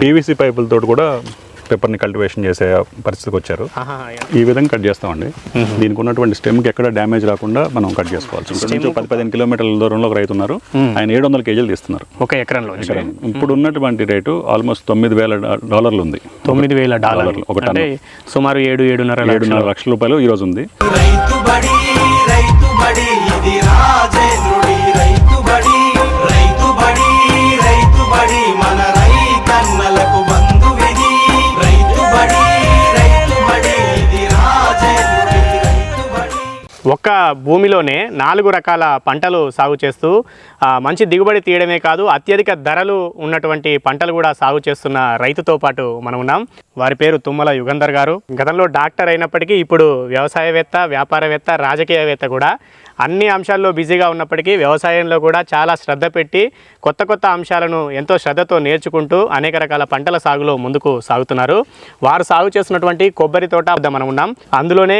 PVC పైపులతో కూడా పెప్పర్ని cultivation చేసే పరిస్థితికి వచ్చారు. ఈ విధంగా కట్ చేస్తామండి. దీనికి ఉన్నటువంటి స్టెమ్కి ఎక్కడ డ్యామేజ్ రాకుండా మనం కట్ చేసుకోవాల్సి ఉంటుంది. నుంచి పది పదిహేను కిలోమీటర్ల దూరంలో ఒక రైతు ఉన్నారు. ఆయన ఏడు వందల కేజీలు తీస్తున్నారు. ఒక ఎకరంలో ఇప్పుడు ఉన్నటువంటి రేటు ఆల్మోస్ట్ తొమ్మిది వేల డాలర్లు ఉంది. తొమ్మిది వేల డాలర్లు. ఒక సుమారు ఏడు ఏడున్నర లక్షలు. ఏడున్నర లక్షల రూపాయలు ఈ రోజు ఉంది. రైతు బడి రైతు బడి ఇది ఒక్క భూమిలోనే నాలుగు రకాల పంటలు సాగు చేస్తూ మంచి దిగుబడి తీయడమే కాదు అత్యధిక ధరలు ఉన్నటువంటి పంటలు కూడా సాగు చేస్తున్న రైతుతో పాటు మనం ఉన్నాం. వారి పేరు తుమ్మల యుగంధర్ గారు. గతంలో డాక్టర్ అయినప్పటికీ ఇప్పుడు వ్యవసాయవేత్త వ్యాపారవేత్త రాజకీయవేత్త కూడా. అన్ని అంశాల్లో బిజీగా ఉన్నప్పటికీ వ్యవసాయంలో కూడా చాలా శ్రద్ధ పెట్టి కొత్త కొత్త అంశాలను ఎంతో శ్రద్ధతో నేర్చుకుంటూ అనేక రకాల పంటల సాగులో ముందుకు సాగుతున్నారు. వారు సాగు చేస్తున్నటువంటి కొబ్బరి తోట మనం ఉన్నాం. అందులోనే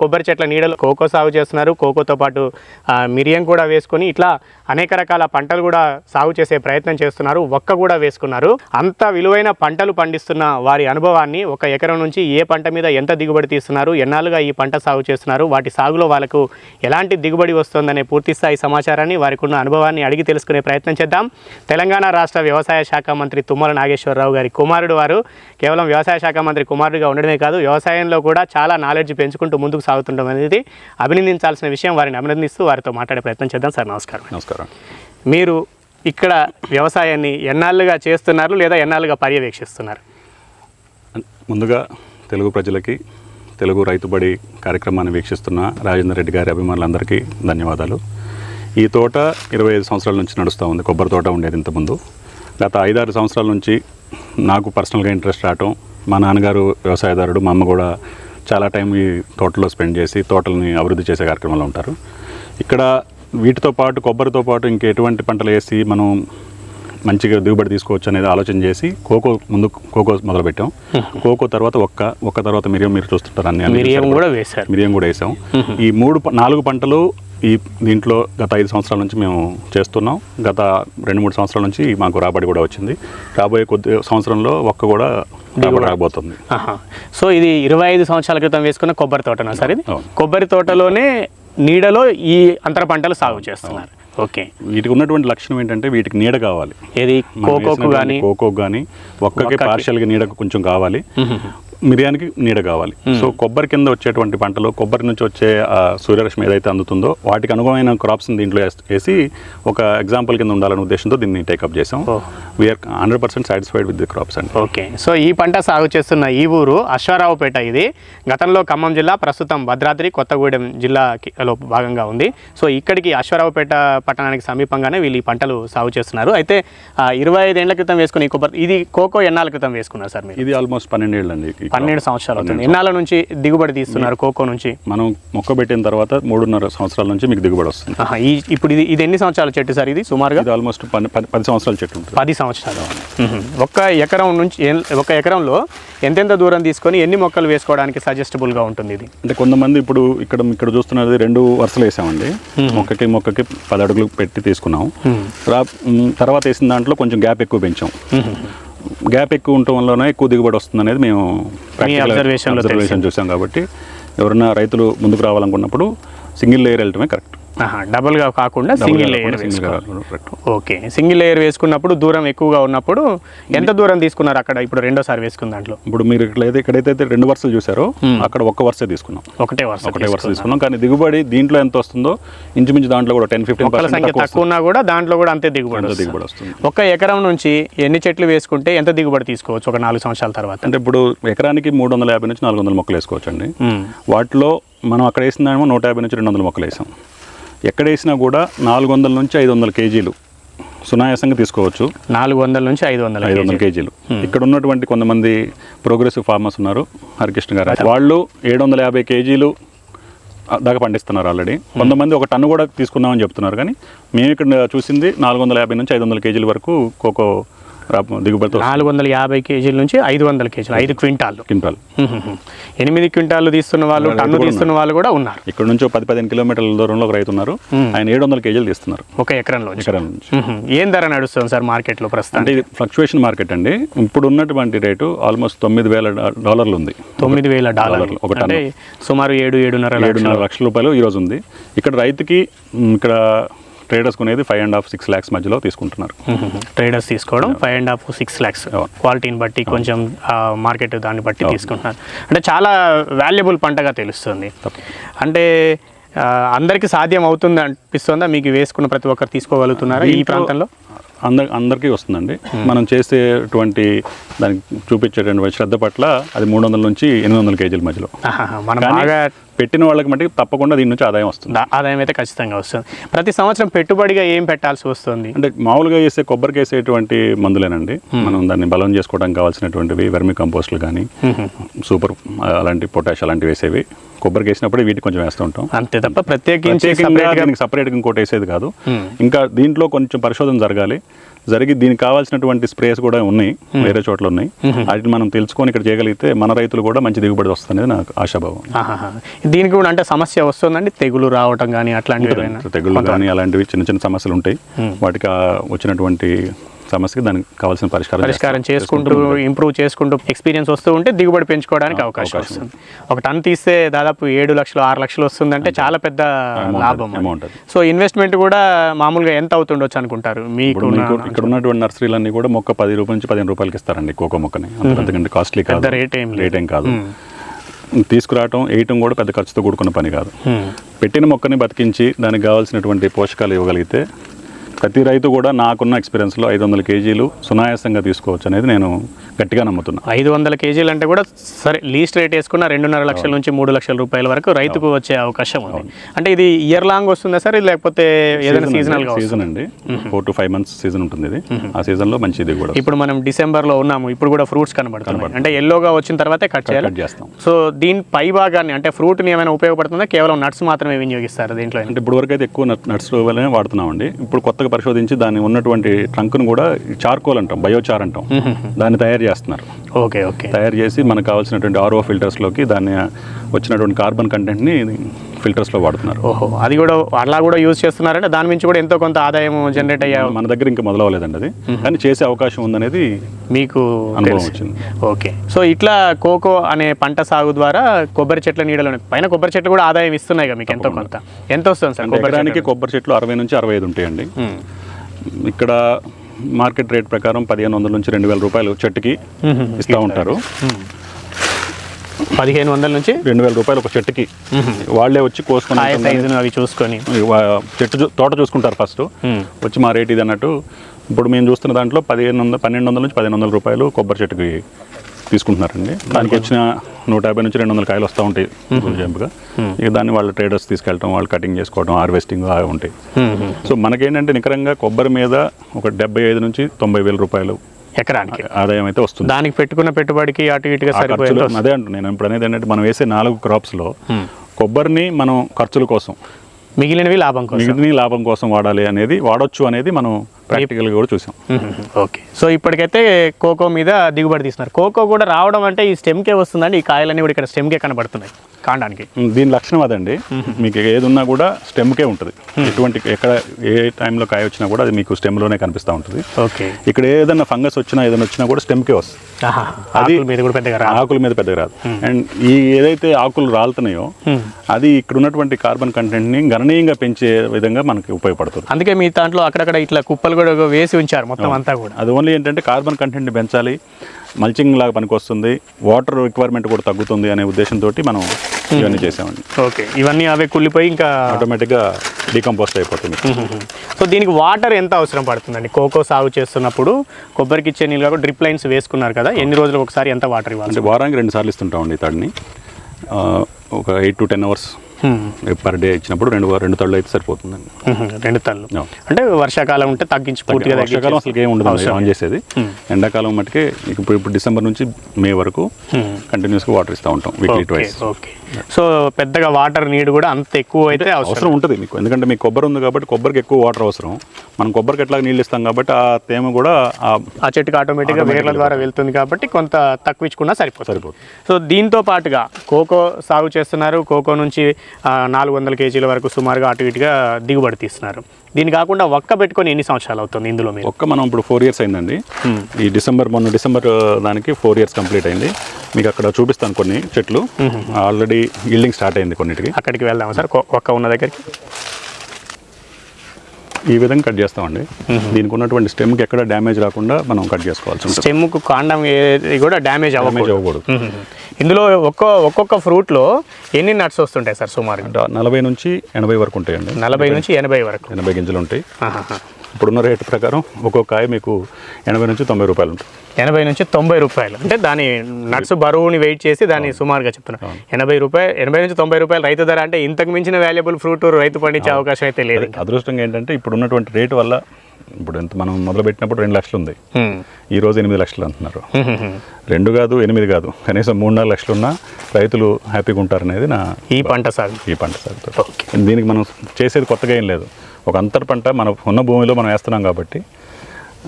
కొబ్బరి చెట్ల నీడలు కోకో సాగు చేస్తున్నారు. కోకోతో పాటు మిరియం కూడా వేసుకొని ఇట్లా అనేక రకాల పంటలు కూడా సాగు చేసే ప్రయత్నం చేస్తున్నారు. ఒక్క కూడా వేసుకున్నారు. అంత విలువైన పంటలు పండిస్తున్న వారి అనుభవాన్ని ఒక ఎకరం నుంచి ఏ పంట మీద ఎంత దిగుబడి తీస్తున్నారు? ఎన్నాళ్ళుగా ఈ పంట సాగు చేస్తున్నారు? వాటి సాగులో వాళ్ళకు ఎలాంటి దిగుబడి వస్తుందనే పూర్తి స్థాయి సమాచారాన్ని వారికి ఉన్న అనుభవాన్ని అడిగి తెలుసుకునే ప్రయత్నం చేద్దాం. తెలంగాణ రాష్ట్ర వ్యవసాయ శాఖ మంత్రి తుమ్మల నాగేశ్వరరావు గారి కుమారుడు వారు కేవలం వ్యవసాయ శాఖ మంత్రి కుమారుడిగా ఉండడమే కాదు వ్యవసాయంలో కూడా చాలా నాలెడ్జ్ పెంచుకుంటూ ముందుకు సాగుతుండడం అనేది అభినందించాల్సిన విషయం వారిని అభినందిస్తూ వారితో మాట్లాడే ప్రయత్నం చేద్దాం సార్. నమస్కారం. నమస్కారం. మీరు ఇక్కడ వ్యవసాయాన్ని ఎన్నాళ్ళుగా చేస్తున్నారు లేదా ఎన్నాళ్ళుగా పర్యవేక్షిస్తున్నారు? ముందుగా తెలుగు ప్రజలకి తెలుగు రైతుబడి కార్యక్రమాన్ని వీక్షిస్తున్న రాజేంద్ర రెడ్డి గారి అభిమానులందరికీ ధన్యవాదాలు. ఈ తోట ఇరవై ఐదు సంవత్సరాల నుంచి నడుస్తూ ఉంది కొబ్బరి తోట ఉండేది ఇంతకుముందు. గత ఐదారు సంవత్సరాల నుంచి నాకు పర్సనల్గా ఇంట్రెస్ట్ రావటం మా నాన్నగారు వ్యవసాయదారుడు మా అమ్మ కూడా చాలా టైం ఈ తోటలో స్పెండ్ చేసి తోటల్ని అభివృద్ధి చేసే కార్యక్రమంలో ఉంటారు. ఇక్కడ వీటితో పాటు కొబ్బరితో పాటు ఇంకెటువంటి పంటలు వేసి మనం మంచిగా దిగుబడి తీసుకోవచ్చు అనేది ఆలోచన చేసి కోకో ముందు కోకో మొదలుపెట్టాం. కోకో తర్వాత ఒక్క ఒక్క తర్వాత మిరియం మీరు చూస్తుంటారు అన్ని మిరియం కూడా వేశారు. మిరియం కూడా వేసాం. ఈ మూడు నాలుగు పంటలు ఈ దీంట్లో గత ఐదు సంవత్సరాల నుంచి మేము చేస్తున్నాం. గత రెండు మూడు సంవత్సరాల నుంచి మాకు రాబడి కూడా వచ్చింది. రాబోయే కొద్ది సంవత్సరంలో ఒక్క కూడా రాబడి రాబోతుంది. సో ఇది ఇరవై ఐదు సంవత్సరాల క్రితం వేసుకున్న కొబ్బరి తోటనా సార్ ఇది. కొబ్బరి తోటలోనే నీడలో ఈ అంతర పంటలు సాగు చేస్తున్నారు. ఓకే. వీటికి ఉన్నటువంటి లక్షణం ఏంటంటే వీటికి నీడ కావాలి. ఏది? కోకోకు కానీ కోకోకు కానీ ఒక్కకి. పార్షియల్గా నీడకు కొంచెం కావాలి. మిరియానికి నీడ కావాలి. సో కొబ్బరి కింద వచ్చేటువంటి పంటలు కొబ్బరి నుంచి వచ్చే సూర్యరశ్మి ఏదైతే అందుతుందో వాటికి అనుగుణమైన క్రాప్స్ని దీంట్లో వేస్- ఒక ఎగ్జాంపుల్ కింద ఉండాలనే ఉద్దేశంతో దీన్ని టేకప్ చేసాం. We're hundred percent satisfied with the crops అండి. ఓకే సో ఈ పంట సాగు చేస్తున్న ఈ ఊరు అశ్వారావుపేట ఇది. గతంలో ఖమ్మం జిల్లా ప్రస్తుతం భద్రాద్రి కొత్తగూడెం జిల్లాలో భాగంగా ఉంది. సో ఇక్కడికి అశ్వారావుపేట పట్టణానికి సమీపంగానే వీళ్ళు ఈ పంటలు సాగు చేస్తున్నారు. అయితే ఇరవై ఐదేళ్ళ క్రితం వేసుకుని కొబ్బరి ఇది కోకో ఎన్నాళ్ళ క్రితం వేసుకున్నారు సార్ మీరు? ఇది ఆల్మోస్ట్ పన్నెండేళ్ళు అండి ఈ crop. పన్నెండు సంవత్సరాలు అవుతుంది ఎన్నాళ్ళ నుంచి దిగుబడి తీస్తున్నారు కోకో నుంచి. మనం మొక్క పెట్టిన తర్వాత మూడున్నర సంవత్సరాల నుంచి మీకు దిగుబడి వస్తుంది. ఈ ఇప్పుడు ఇది ఇది ఎన్ని సంవత్సరాల చెట్టు సార్ ఇది సుమారుగా? ఇది ఆల్మోస్ట్ పది పది సంవత్సరాల చెట్టు ఉంటుంది. పది సంవత్సరాలు. ఒక్క ఎకరం నుంచి ఒక ఎకరంలో ఎంతెంత దూరం తీసుకొని ఎన్ని మొక్కలు వేసుకోవడానికి సజెస్టబుల్గా ఉంటుంది ఇది? అంటే కొంతమంది ఇప్పుడు ఇక్కడ ఇక్కడ చూస్తున్నది రెండు వరుసలు వేసామండి. మొక్కకి మొక్కకి పది అడుగులు పెట్టి తీసుకున్నాం. తర్వాత వేసిన దాంట్లో కొంచెం గ్యాప్ ఎక్కువ పెంచాం. గ్యాప్ ఎక్కువ ఉండటం వల్లనే ఎక్కువ దిగుబడి వస్తుంది అనేది మేము అబ్జర్వేషన్ చూసాం కాబట్టి ఎవరైనా రైతులు ముందుకు రావాలనుకున్నప్పుడు సింగిల్ లేయర్ వెళ్ళటమే కరెక్ట్. డబుల్గా కాకుండా single layer okay single layer వేసుకున్నప్పుడు దూరం ఎక్కువగా ఉన్నప్పుడు ఎంత దూరం తీసుకున్నారు అక్కడ? ఇప్పుడు రెండోసారి వేసుకున్న దాంట్లో. ఇప్పుడు మీరు ఇట్లయితే ఇక్కడైతే రెండు వరుసలు చూసారో అక్కడ ఒక్క వరుసే తీసుకున్నాం. ఒకటే వరుస ఒకటే వరుస తీసుకున్నాం. కానీ దిగుబడి దీంట్లో ఎంత వస్తుందో ఇంచుమించు దాంట్లో కూడా టెన్ ఫిఫ్టీన్ సంఖ్య తక్కువ ఉన్నా కూడా దాంట్లో కూడా అంతే దిగుబడి. దిగుబడి వస్తుంది. ఒక ఎకరం నుంచి ఎన్ని చెట్లు వేసుకుంటే ఎంత దిగుబడి తీసుకోవచ్చు ఒక నాలుగు సంవత్సరాల తర్వాత? అంటే ఇప్పుడు ఎకరానికి మూడు వందల యాభై నుంచి నాలుగు వందల మొక్కలు వేసుకోవచ్చు అండి మ్మ్. వాటిలో మనం అక్కడ వేసిందేమో నూట యాభై నుంచి రెండు వందల మొక్కలు వేసాం. ఎక్కడ వేసినా కూడా నాలుగు వందల నుంచి ఐదు వందల కేజీలు సునాయాసంగా తీసుకోవచ్చు. నాలుగు వందల నుంచి ఐదు వందల ఐదు వందల కేజీలు ఇక్కడ ఉన్నటువంటి కొంతమంది ప్రోగ్రెసివ్ ఫార్మర్స్ ఉన్నారు హరికృష్ణ గారు. వాళ్ళు ఏడు వందల యాభై కేజీలు దాకా పండిస్తున్నారు ఆల్రెడీ. కొంతమంది ఒక టన్ను కూడా తీసుకున్నామని చెప్తున్నారు కానీ మేము ఇక్కడ చూసింది నాలుగు వందల యాభై నుంచి ఐదు వందల కేజీల వరకు కోకో దిగుబడితో నాలుగు వందల యాభై కేజీల నుంచి ఐదు వందల కేజీలు ఐదు క్వింటాలు. క్వింటాల్. ఎనిమిది క్వింటాలు తీస్తున్న వాళ్ళు టన్ను తీస్తున్న వాళ్ళు కూడా ఉన్నారు. ఇక్కడ నుంచి పది పదిహేను కిలోమీటర్ల దూరంలో ఒక రైతు ఉన్నారు. ఆయన ఏడు వందల కేజీలు తీస్తున్నారు. ఒక ఎకరంలో ఎకరం నుంచి. ఏం ధర నడుస్తుంది సార్ మార్కెట్లో ప్రస్తుతం అంటే ఇది ఫ్లక్చువేషన్ మార్కెట్ అండి. ఇప్పుడు ఉన్నటువంటి రేటు ఆల్మోస్ట్ తొమ్మిది వేల డాలర్లు ఉంది. తొమ్మిది వేల డాలర్లు. ఒక. అంటే సుమారు ఏడు ఏడున్నర లక్షలు. ఏడున్నర లక్షల రూపాయలు ఈ రోజు ఉంది. ఇక్కడ రైతుకి ఇక్కడ ట్రేడర్స్ కొనేది five and half six lakhs మధ్యలో తీసుకుంటున్నారు. ట్రేడర్స్ తీసుకోవడం five and half six lakhs. క్వాలిటీని బట్టి కొంచెం మార్కెట్ దాన్ని బట్టి తీసుకుంటున్నారు. అంటే చాలా వాల్యుబుల్ పంటగా తెలుస్తుంది. అంటే అందరికీ సాధ్యం అవుతుంది అనిపిస్తుందా? మీకు వేసుకున్న ప్రతి ఒక్కరు తీసుకోగలుగుతున్నారా ఈ ప్రాంతంలో? అందరి అందరికీ వస్తుందండి. మనం చేసేటువంటి దానికి చూపించేటువంటి శ్రద్ధ పట్ల అది మూడు వందల నుంచి ఎనిమిది వందల కేజీల మధ్యలో. పెట్టిన వాళ్ళకి మటుకు తప్పకుండా దీని నుంచి ఆదాయం వస్తుంది. ఆదాయం అయితే ఖచ్చితంగా వస్తుంది. ప్రతి సంవత్సరం పెట్టుబడిగా ఏం పెట్టాల్సి వస్తుంది? అంటే మామూలుగా వేసే కొబ్బరికి వేసేటువంటి మందులేనండి. మనం దాన్ని బలం చేసుకోవడానికి కావాల్సినటువంటివి వెర్మి కంపోస్ట్లు కానీ సూపర్ అలాంటి పొటాష్ అలాంటివి వేసేవి. కొబ్బరికి వేసినప్పుడే వీటికి కొంచెం వేస్తూ ఉంటాం. అంతే తప్ప ప్రత్యేకించి సపరేట్గా ఇంకోటి వేసేది కాదు. ఇంకా దీంట్లో కొంచెం పరిశోధన జరగాలి. జరిగి దీనికి కావాల్సినటువంటి స్ప్రేస్ కూడా ఉన్నాయి వేరే చోట్ల ఉన్నాయి. వాటిని మనం తెలుసుకొని ఇక్కడ చేయగలిగితే మన రైతులు కూడా మంచి దిగుబడి వస్తుంది నాకు ఆశాభావం. దీనికి కూడా అంటే సమస్య వస్తుందండి తెగులు రావటం కానీ అట్లాంటివి తెగుళ్ళు కానీ అలాంటివి చిన్న చిన్న సమస్యలు ఉంటాయి. వాటికి వచ్చినటువంటి సమస్యకి దానికి కావాల్సిన పరిష్కారం పరిష్కారం. చేసుకుంటూ ఇంప్రూవ్ చేసుకుంటూ ఎక్స్పీరియన్స్ వస్తూ ఉంటే దిగుబడి పెంచుకోవడానికి అవకాశం వస్తుంది. ఒక టన్ తీస్తే దాదాపు ఏడు లక్షలు ఆరు లక్షలు వస్తుందంటే చాలా పెద్ద లాభం. అమౌంట్ సో ఇన్వెస్ట్మెంట్ కూడా మామూలుగా ఎంత అవుతుండొచ్చు అనుకుంటారు? మీకు ఇక్కడ ఉన్నటువంటి నర్సరీలన్నీ కూడా మొక్క పది రూపాయల నుంచి పదిహేను రూపాయలకి ఇస్తారండి కోకో మొక్కని. అంత అంతకంటే కాస్ట్లీ కాదు. రేట్ ఏం. రేట్ ఏం కాదు. తీసుకురావటం వేయటం కూడా పెద్ద ఖర్చుతో కూడుకున్న పని కాదు. పెట్టిన మొక్కని బతికించి దానికి కావాల్సినటువంటి పోషకాలు ఇవ్వగలిగితే ప్రతి రైతు కూడా నాకున్న ఎక్స్పీరియన్స్లో ఐదు వందల కేజీలు సునాయాసంగా తీసుకోవచ్చు అనేది నేను గట్టిగా నమ్ముతున్నా. ఐదు వందల కేజీలు అంటే కూడా సరే లీస్ట్ రేట్ వేసుకున్న రెండున్నర లక్షల నుంచి మూడు లక్షల రూపాయల వరకు రైతుకు వచ్చే అవకాశం ఉంది. అంటే ఇది ఇయర్ లాంగ్ వస్తుందా సార్? ఇది లేకపోతే ఏదైనా సీజనల్ సీజన్ అండి. Four to five months season ఉంటుంది ఇది. ఆ సీజన్లో మంచి ఇది కూడా. ఇప్పుడు మనం డిసెంబర్లో ఉన్నాము ఇప్పుడు కూడా ఫ్రూట్స్ కనబడుతున్నాయి. అంటే ఎల్లోగా వచ్చిన తర్వాతే కట్ చేయాలి? కట్ చేస్తాం. సో దీని పై భాగాన్ని అంటే ఫ్రూట్ని ఏమైనా ఉపయోగపడుతుందా? కేవలం నట్స్ మాత్రమే వినియోగిస్తారు దీంట్లో? అంటే ఇప్పుడు వరకు అయితే ఎక్కువ నట్- నట్స్ వల్లనే వాడుతున్నామండి. ఇప్పుడు కొత్తగా పరిశోధించి దాన్ని ఉన్నటువంటి ట్రంక్ను కూడా చార్కోల్ అంటాం బయోచార్ అంటాం. దాన్ని తయారు చేస్తున్నారు. Okay okay. తయారు చేసి మనకు కావాల్సినటువంటి ఆర్ఓ ఫిల్టర్స్లోకి దాన్ని వచ్చినటువంటి కార్బన్ కంటెంట్ని ఫిల్టర్స్లో వాడుతున్నారు. ఓహో అది కూడా అలా కూడా యూజ్ చేస్తున్నారంటే దాని నుంచి కూడా ఎంతో కొంత ఆదాయం జనరేట్ అయ్యే మన దగ్గర ఇంకా మొదలవలేదండి అది. కానీ చేసే అవకాశం ఉందనేది మీకు అనుభవం. వచ్చింది. ఓకే. సో ఇట్లా కోకో అనే పంట సాగు ద్వారా కొబ్బరి చెట్ల నీడలో పైన కొబ్బరి చెట్లు కూడా ఆదాయం ఇస్తున్నాయి కదా మీకు ఎంతో కొంత. ఎంత వస్తుంది సార్ కొబ్బరి కొబ్బరి చెట్లు అరవై నుంచి అరవై ఐదు ఉంటాయండి. ఇక్కడ మార్కెట్ రేట్ ప్రకారం పదిహేను వందల నుంచి రెండు వేల రూపాయలు చెట్టుకి ఇస్తూ ఉంటారు. పదిహేను వందల నుంచి రెండు వేల రూపాయలు ఒక చెట్టుకి. వాళ్ళే వచ్చి కోసుకొని కాయ సైజును అవి చూసుకొని. చెట్టు తోట చూసుకుంటారు ఫస్ట్. వచ్చి మా రేట్ ఇది అన్నట్టు. ఇప్పుడు మేము చూస్తున్న దాంట్లో పదిహేను వందల పన్నెండు వందల నుంచి పదిహేను వందల రూపాయలు కొబ్బరి చెట్టుకి తీసుకుంటున్నారండి. దానికి వచ్చిన నూట యాభై నుంచి రెండు వందల కాయలు వస్తూ ఉంటాయి. జంపుగా. ఇక దాన్ని వాళ్ళ ట్రేడర్స్ తీసుకెళ్ళటం వాళ్ళు కటింగ్ చేసుకోవడం హార్వెస్టింగ్ అవి ఉంటాయి. సో మనకేంటంటే నికరంగా కొబ్బరి మీద ఒక డెబ్బై ఐదు నుంచి తొంభై వేల రూపాయలు ఎకరానికి? ఆదాయం అయితే వస్తుంది. దానికి పెట్టుకున్న పెట్టుబడికి అటు ఇటుగా వస్తుంది. అదే అంటున్నాను నేను. ఇప్పుడు అనేది ఏంటంటే మనం వేసే నాలుగు క్రాప్స్లో కొబ్బరిని మనం ఖర్చుల కోసం మిగిలినవి లాభం కోసం. మిగిలిన లాభం కోసం వాడాలి అనేది వాడొచ్చు అనేది మనం ప్రాక్టికల్గా కూడా చూసాం. ఓకే సో ఇప్పటికైతే కోకో మీద దిగుబడి తీస్తున్నారు. కోకో కూడా రావడం అంటే ఈ స్టెమ్కే వస్తుందండి. ఈ కాయలన్నీ కూడా ఇక్కడ స్టెమ్కే కనబడుతున్నాయి కాండానికి. దీని లక్షణం అదండి. మీకు ఏది ఉన్నా కూడా స్టెమ్కే ఉంటుంది. ఎటువంటి ఎక్కడ ఏ టైంలో కాయ వచ్చినా కూడా అది మీకు స్టెమ్లోనే కనిపిస్తూ ఉంటుంది. ఓకే ఇక్కడ ఏదైనా ఫంగస్ వచ్చినా ఏదైనా వచ్చినా కూడా స్టెమ్కే వస్తుంది. అది- ఆకుల మీద కూడా పెద్దగా ఆకుల మీద పెద్దగా రాదు. అండ్ ఈ ఏదైతే ఆకులు రాలుతున్నాయో అది ఇక్కడ ఉన్నటువంటి కార్బన్ కంటెంట్ని గణనీయంగా పెంచే విధంగా మనకి ఉపయోగపడుతుంది. అందుకే మీ దాంట్లో అక్కడక్కడ ఇట్లా కుప్పలు కూడా వేసి ఉంచారు మొత్తం అంతా కూడా. అది ఓన్లీ ఏంటంటే కార్బన్ కంటెంట్ని పెంచాలి మల్చింగ్ లాగా పనికొస్తుంది వాటర్ రిక్వైర్మెంట్ కూడా తగ్గుతుంది అనే ఉద్దేశంతో మనం ఇవన్నీ చేసామండి. ఓకే. ఇవన్నీ అవే కుళ్ళిపోయి ఇంకా ఆటోమేటిక్గా డీకంపోస్ట్ అయిపోతుంది. సో దీనికి వాటర్ ఎంత అవసరం పడుతుందండి? కోకో సాగు చేస్తున్నప్పుడు కొబ్బరికి ఇచ్చే నీళ్ళు కాకుండా డ్రిప్ లైన్స్ వేసుకున్నారు కదా ఎన్ని రోజులకు ఒకసారి ఎంత వాటర్ ఇవ్వాలి వారానికి రెండు సార్లు ఇస్తుంటామండి తడిని. ఒక eight to ten hours per day ఇచ్చినప్పుడు రెండు రెండు తళ్ళు అయితే సరిపోతుందండి. రెండు No. అంటే వర్షాకాలం ఉంటే తగ్గించి పూర్తిగా వర్షాకాలం అసలు ఏం ఉండదు ఆన్ చేసేది. ఎండాకాలం మట్టుకే ఇప్పుడు ఇప్పుడు డిసెంబర్ నుంచి మే వరకు కంటిన్యూస్గా వాటర్ ఇస్తూ ఉంటాం వీక్లీ ట్వైస్ ఓకే. సో పెద్దగా వాటర్ నీడ్ కూడా అంత ఎక్కువ అయితే అవసరం ఉంటుంది మీకు. ఎందుకంటే మీకు కొబ్బరి ఉంది కాబట్టి కొబ్బరికి ఎక్కువ వాటర్ అవసరం. మనం కొబ్బరికి ఎట్లా నీళ్ళు ఇస్తాం కాబట్టి ఆ తేమ కూడా ఆ ఆ చెట్టుకి ఆటోమేటిక్గా వేర్ల ద్వారా వెళ్తుంది కాబట్టి కొంత తక్కువ ఇచ్చుకున్నా సరిపోతుంది. సరిపోతుంది. సో దీంతో పాటుగా కోకో సాగు చేస్తున్నారు. కోకో నుంచి నాలుగు వందల కేజీల వరకు సుమారుగా అటు ఇటుగా దిగుబడి తీస్తున్నారు. దీని కాకుండా ఒక్క పెట్టుకొని ఎన్ని సంవత్సరాలు అవుతుంది ఇందులో మీరు? ఒక్క మనం ఇప్పుడు ఫోర్ ఇయర్స్ అయిందండి. ఈ డిసెంబర్ మొన్న డిసెంబర్ దానికి ఫోర్ ఇయర్స్ కంప్లీట్ అయింది. మీకు అక్కడ చూపిస్తాను కొన్ని చెట్లు. ఆల్రెడీ ఈల్డింగ్ స్టార్ట్ అయింది కొన్నిటికి. అక్కడికి వెళ్దామా సార్? ఒక్క ఉన్న దగ్గరికి? ఈ విధంగా కట్ చేస్తామండి. దీనికి ఉన్నటువంటి స్టెమ్కి ఎక్కడ డ్యామేజ్ రాకుండా మనం కట్ చేసుకోవాల్సి ఉంటుంది. స్టెమ్కు కాండం ఏది కూడా డ్యామేజ్ డ్యామేజ్ అవ్వకూడదు. ఇందులో ఒక్కో ఒక్కొక్క ఫ్రూట్లో ఎన్ని నట్స్ వస్తుంటాయి సార్ సుమారు నలభై నుంచి ఎనభై వరకు ఉంటాయండి. నలభై నుంచి ఎనభై వరకు. ఎనభై గింజలు ఉంటాయి. ఇప్పుడున్న రేటు ప్రకారం ఒక్కొక్క కాయ మీకు ఎనభై నుంచి తొంభై రూపాయలు ఉంటుంది. ఎనభై నుంచి తొంభై రూపాయలు. అంటే దాని నట్స్ బరువుని వెయిట్ చేసి దాన్ని సుమారుగా చెప్తున్నా ఎనభై రూపాయలు ఎనభై నుంచి తొంభై రూపాయలు రైతు ధర అంటే ఇంతకు మించిన వాల్యుబుల్ ఫ్రూట్ రైతు పండించే అవకాశం అయితే లేదు. అదృష్టంగా ఏంటంటే ఇప్పుడు ఉన్నటువంటి రేటు వల్ల ఇప్పుడు ఎంత మనం మొదలు పెట్టినప్పుడు రెండు లక్షలు ఉంది. ఈ రోజు ఎనిమిది లక్షలు అంటున్నారు. రెండు కాదు ఎనిమిది కాదు. కనీసం మూడు నాలుగు లక్షలు ఉన్నా రైతులు హ్యాపీగా ఉంటారనేది నా ఈ పంట సాగు. ఈ పంట సాగుతో దీనికి మనం చేసేది కొత్తగా ఏం లేదు. ఒక అంతర్ పంట మన ఉన్న భూమిలో మనం వేస్తున్నాం కాబట్టి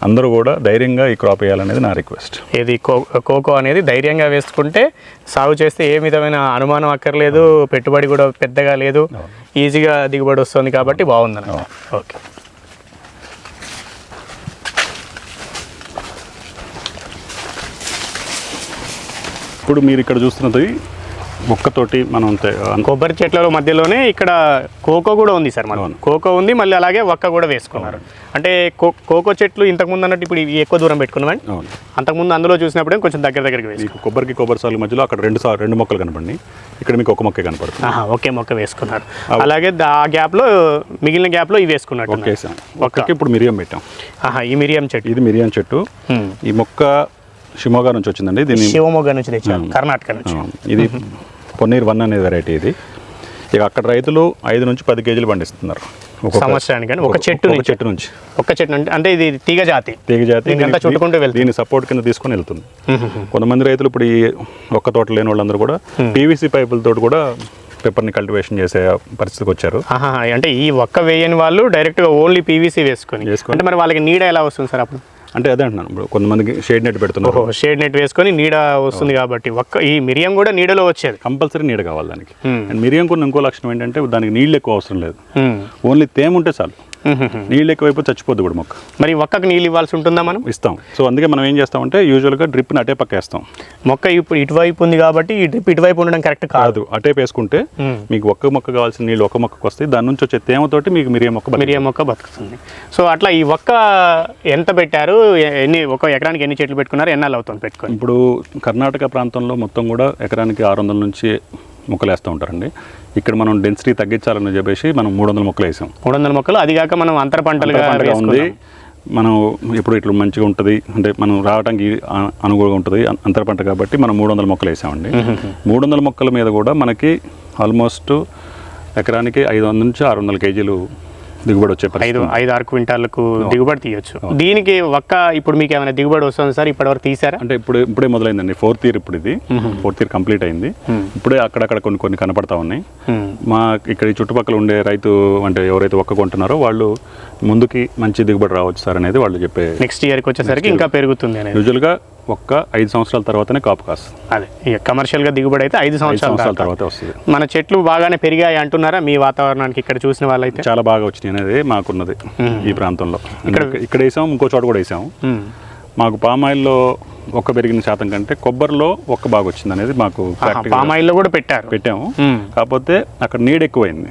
అందరూ కూడా ధైర్యంగా ఈ క్రాప్ వేయాలనేది నా రిక్వెస్ట్. ఇది కో కోకో అనేది ధైర్యంగా వేసుకుంటే సాగు చేస్తే ఏ విధమైన అనుమానం అక్కర్లేదు పెట్టుబడి కూడా పెద్దగా లేదు ఈజీగా దిగుబడి వస్తుంది కాబట్టి బాగుందన్న ఓకే. ఇప్పుడు మీరు ఇక్కడ చూస్తున్నది మొక్కతోటి మనం కొబ్బరి చెట్ల మధ్యలోనే ఇక్కడ కోకో కూడా ఉంది సార్ మనం. కోకో ఉంది మళ్ళీ అలాగే ఒక్క కూడా వేసుకున్నారు. అంటే కోకో చెట్లు ఇంతకుముందు అన్నట్టు ఇప్పుడు ఇవి ఎక్కువ దూరం పెట్టుకున్నామండి అంతకుముందు అందులో చూసినప్పుడే కొంచెం దగ్గర దగ్గరికి వేసి కొబ్బరికి కొబ్బరి సాలు మధ్యలో అక్కడ రెండు సార్లు రెండు మొక్కలు కనపడి ఇక్కడ మీకు ఒక మొక్కే కనపడుతుంది. ఒకే మొక్క వేసుకున్నారు. అలాగే ఆ గ్యాప్లో మిగిలిన గ్యాప్లో ఇవి వేసుకున్నట్టు ఒక్కేసాం ఒక్కకి ఇప్పుడు మిరియం పెట్టాం. ఆహా ఈ మిరియం చెట్టు. ఇది మిరియం చెట్టు. ఈ మొక్క షిమోగా నుంచి వచ్చిందండి దీన్ని శివమొగ్గ నుంచి తెచ్చారు కర్ణాటక నుంచి. ఇది పొన్నీర్ వన్ అనే వెరైటీ ఇది. ఇక అక్కడ రైతులు ఐదు నుంచి పది కేజీలు పండిస్తున్నారు. సంవత్సరానికి ఒక చెట్టు ఒక నుంచి. చెట్టు నుంచి. ఒక్క చెట్టు అంటే అంటే ఇది తీగ జాతి. తీగ జాతి చుట్టుకుంటూ వెళ్తుంది. దీని సపోర్ట్ కింద తీసుకొని వెళ్తుంది. కొంతమంది రైతులు ఇప్పుడు ఈ ఒక్క తోట లేని వాళ్ళందరూ కూడా పీవీసీ పైపులతో కూడా పెప్పర్ని కల్టివేషన్ చేసే పరిస్థితికి వచ్చారు. అంటే ఈ ఒక్క వేయని వాళ్ళు డైరెక్ట్గా ఓన్లీ పీవీసీ వేసుకొని. వేసుకొని. అంటే మరి వాళ్ళకి నీడ ఎలా వస్తుంది సార్ అప్పుడు? అంటే అదే అంటున్నాను ఇప్పుడు కొంతమందికి షేడ్ నెట్ పెడుతున్నారు ఓహో షేడ్ నెట్ వేసుకొని నీడ వస్తుంది కాబట్టి ఒక్క ఈ మిరియం కూడా నీడలో వచ్చేది కంపల్సరీ నీడ కావాలి దానికి. అండ్ మిరియం కొన్ని ఇంకో లక్షణం ఏంటంటే దానికి నీళ్ళు ఎక్కువ అవసరం లేదు. ఓన్లీ తేమ ఉంటే చాలు. నీళ్ళు ఎక్కువైపోతే చచ్చిపోద్ది కూడా మొక్క. మరి ఒక్కకి నీళ్ళు ఇవ్వాల్సి ఉంటుందా మనం? ఇస్తాం. సో అందుకే మనం ఏం చేస్తామంటే యూజువల్గా డ్రిప్ని అటే పక్క వేస్తాం. మొక్క ఇప్పుడు ఇటువైపు ఉంది కాబట్టి ఈ డ్రిప్ ఇటువైపు ఉండడం కరెక్ట్ కాదు. అటే వేసుకుంటే. మీకు ఒక్క మొక్క కావాల్సిన నీళ్ళు ఒక మొక్కకు వస్తాయి. దాని నుంచి వచ్చే తేమతోటి మీకు మిరియం మొక్క మిరియం మొక్క బతుకుతుంది. సో అట్లా ఈ ఒక్క ఎంత పెట్టారు? ఎన్ని ఒక ఎకరానికి ఎన్ని చెట్లు పెట్టుకున్నారు? ఎన్నాళ్ళు అవుతుంది పెట్టుకొని? ఇప్పుడు కర్ణాటక ప్రాంతంలో మొత్తం కూడా ఎకరానికి ఆరు వందల నుంచి మొక్కలు వేస్తూ ఉంటారండి. ఇక్కడ మనం డెన్సిటీ తగ్గించాలని చెప్పేసి మనం మూడు వందల మొక్కలు వేసాం. మూడు వందల మొక్కలు అది కాక మనం అంతర పంటలుగా ఉంది. మనం ఇప్పుడు ఇట్లా మంచిగా ఉంటుంది. అంటే మనం రావడానికి అనుగుణంగా ఉంటుంది. అంతర పంట కాబట్టి మనం మూడు వందల మొక్కలు వేసామండి. మూడు వందల మొక్కల మీద కూడా మనకి ఆల్మోస్ట్ ఎకరానికి ఐదు వందల నుంచి ఆరు వందల కేజీలు దిగుబడి వచ్చే ఐదు. ఐదు ఆరు క్వింటాలకు దిగుబడి తీయొచ్చు. దీనికి ఒక్క ఇప్పుడు మీకు ఏమైనా దిగుబడి వస్తుంది సార్? ఇప్పటివరకు తీసారా అంటే ఇప్పుడు ఇప్పుడే మొదలైందండి. ఫోర్త్ ఇయర్ ఇప్పుడు ఇది. ఫోర్త్ ఇయర్ కంప్లీట్ అయింది. ఇప్పుడే అక్కడక్కడ కొన్ని కొన్ని కనపడతా ఉన్నాయి. మా ఇక్కడ చుట్టుపక్కల ఉండే రైతు అంటే ఎవరైతే ఒక్క కొంటున్నారో వాళ్ళు ముందుకి మంచి దిగుబడి రావచ్చు సార్ అనేది వాళ్ళు చెప్పే నెక్స్ట్ ఇయర్కి వచ్చేసరికి ఇంకా పెరుగుతుంది అనేది. యూజువల్గా ఒక్క ఐదు సంవత్సరాల తర్వాతనే కాపు కాస్తుంది. అదే ఇక కమర్షియల్గా దిగుబడి అయితే ఐదు సంవత్సరాల సంవత్సరాల. తర్వాత. వస్తుంది. మన చెట్లు బాగానే పెరిగాయి అంటున్నారా? మీ వాతావరణానికి ఇక్కడ చూసిన వాళ్ళైతే? చాలా బాగా వచ్చినాయి అనేది మాకున్నది ఈ ప్రాంతంలో. ఇక్కడ ఇక్కడ వేసాం ఇంకో చోట కూడా వేసాం హ్మ్. మాకు పామాయిల్లో ఒక్క పెరిగిన శాతం కంటే కొబ్బరిలో ఒక్క బాగా వచ్చింది అనేది మాకు ఆహా, ప్రాక్టికల్ పామ్ ఆయిల్లో కూడా పెట్టారు. పెట్టాము. కాకపోతే అక్కడ నీడ ఎక్కువైంది.